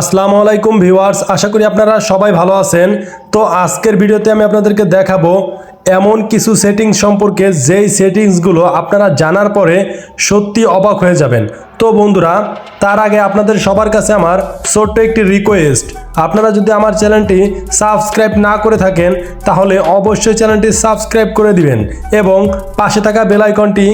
আসসালামু আলাইকুম ভিউয়ার্স আশা করি আপনারা সবাই ভালো আছেন। তো আজকের ভিডিওতে আমি আপনাদেরকে দেখাবো এমন কিছু সেটিংস সম্পর্কে, যেই সেটিংসগুলো আপনারা জানার পরে সত্যি অবাক হয়ে যাবেন। তো বন্ধুরা, তার আগে আপনাদের সবার কাছে আমার ছোট্ট একটি রিকোয়েস্ট আপনারা যদি আমার চ্যানেলটি সাবস্ক্রাইব না করে থাকেন, তাহলে অবশ্যই চ্যানেলটি সাবস্ক্রাইব করে দিবেন এবং পাশে থাকা বেলাইকনটি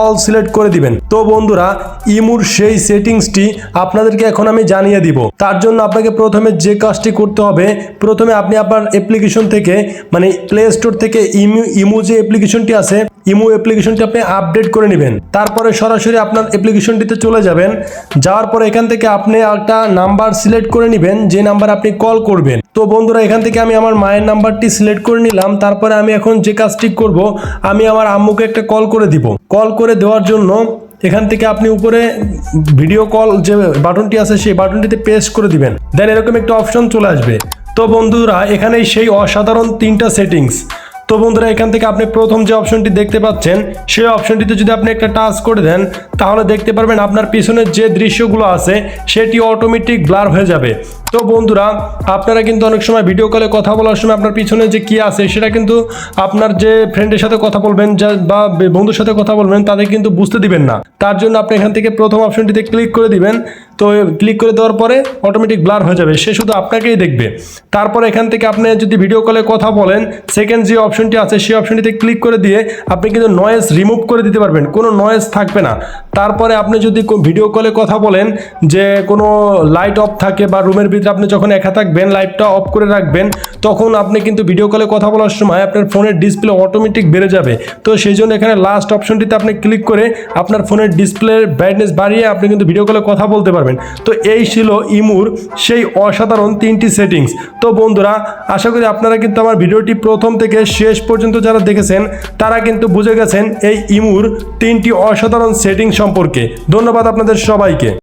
অল সিলেক্ট করে দিবেন। তো বন্ধুরা, ইমুর সেই সেটিংসটি আপনাদেরকে এখন আমি জানিয়ে দিব। তার জন্য আপনাকে প্রথমে যে কাজটি করতে হবে, প্রথমে আপনি আপনার অ্যাপ্লিকেশন থেকে মানে প্লে স্টোর থেকে ইমু ইমু যে অ্যাপ্লিকেশনটি আছে ইমো অ্যাপ্লিকেশনটি আপনি আপডেট করে নেবেন। তারপরে সরাসরি আপনার অ্যাপ্লিকেশনটিতে চলে যাবেন। যাওয়ার পরে এখান থেকে আপনি একটা নাম্বার সিলেক্ট করে নেবেন, যে নাম্বার আপনি কল করবেন। তো বন্ধুরা, এখান থেকে আমি আমার মায়ের নাম্বারটি সিলেক্ট করে নিলাম। তারপরে আমি এখন যে কাজটি করব, আমি আমার আম্মুকে একটা কল করে দিব। কল করে দেওয়ার জন্য এখান থেকে আপনি উপরে ভিডিও কল যে বাটনটি আছে, সেই বাটনটিতে পেস্ট করে দিবেন। দেন এরকম একটা অপশন চলে আসবে। তো বন্ধুরা এখানে সেই অসাধারণ তিনটা সেটিংস তো বন্ধুরা, এখান থেকে আপনি প্রথম যে অপশনটি দেখতে পাচ্ছেন, সেই অপশনটিতে যদি আপনি একটা টাচ করে দেন, তাহলে দেখতে পারবেন আপনার পিছনের যে দৃশ্যগুলো আছে, সেটি অটোমেটিক ব্লার হয়ে যাবে। তো বন্ধুরা, আপনারা কিন্তু অনেক সময় ভিডিও কলে কথা বলার সময় আপনার পিছনে যে কি আছে, সেটা কিন্তু আপনার যে ফ্রেন্ডের সাথে কথা বলবেন, যা বা বন্ধুর সাথে কথা বলবেন, তাদের কিন্তু বুঝতে দিবেন না। তার জন্য আপনি এখান থেকে প্রথম অপশনটিতে ক্লিক করে দিবেন। তো ক্লিক করে দেওয়ার পরে অটোমেটিক ব্লার হয়ে যাবে। সে শুধু আপনাকেই দেখবে। তারপর এখান থেকে আপনি যদি ভিডিও কলে কথা বলেন সেকেন্ড যে অপশনটি আছে, সেই অপশনটিতে ক্লিক করে দিয়ে আপনি কিন্তু নয়েজ রিমুভ করে দিতে পারবেন। কোনো নয়েজ থাকবে না। তারপরে আপনি যদি ভিডিও কলে কথা বলেন যে কোনো লাইট অফ থাকে বা রুমের ভিতরে আপনি যখন একা থাকবেন লাইটটা অফ করে রাখবেন, তখন আপনি কিন্তু ভিডিও কলে কথা বলার সময় আপনার ফোনের ডিসপ্লে অটোমেটিক বেড়ে যাবে। তো সেই জন্য এখানে লাস্ট অপশনটিতে আপনি ক্লিক করে আপনার ফোনের ডিসপ্লের ব্রাইটনেস বাড়িয়ে আপনি কিন্তু ভিডিও কলে কথা বলতে পারবেন। তো এই ছিল ইমুর সেই অসাধারণ তিনটি সেটিংস তো বন্ধুরা, আশা করি আপনারা কিন্তু আমার ভিডিওটি প্রথম থেকে শেষ পর্যন্ত যারা দেখেছেন, তারা কিন্তু বুঝে গেছেন এই ইমুর তিনটি অসাধারণ সেটিং সম্পর্কে। ধন্যবাদ আপনাদের সবাইকে।